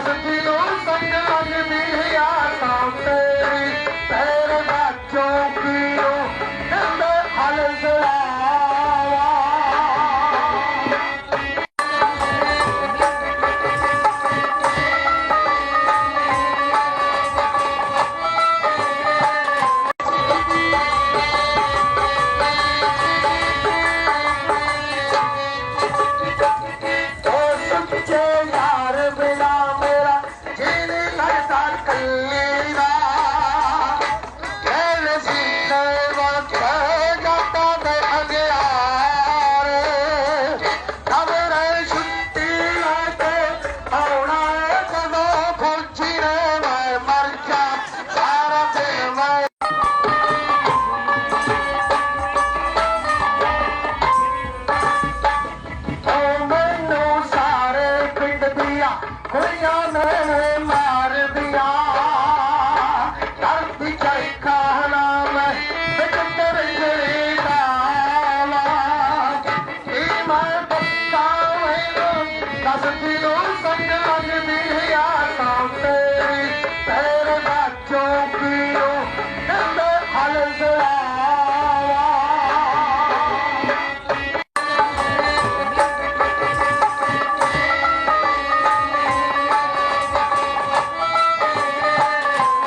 Robert Wheeler. ਖਰੀਆਂ ਨੇ ਮਾਰ ਦਿਆ ਕਰ ਵਿਚਾਈ ਖਾਣਾ ਮੈਂ ਇੱਕ ਤੇਰੇ ਨਾਲਾ ਇਹ ਮੈਂ ਪੱਕਾ ਹੋਏ ਦੱਸ ਦਿਓ ਸੰਗ ਲੱਗਦੀ ਆ ਸਾਹਮਣੇ।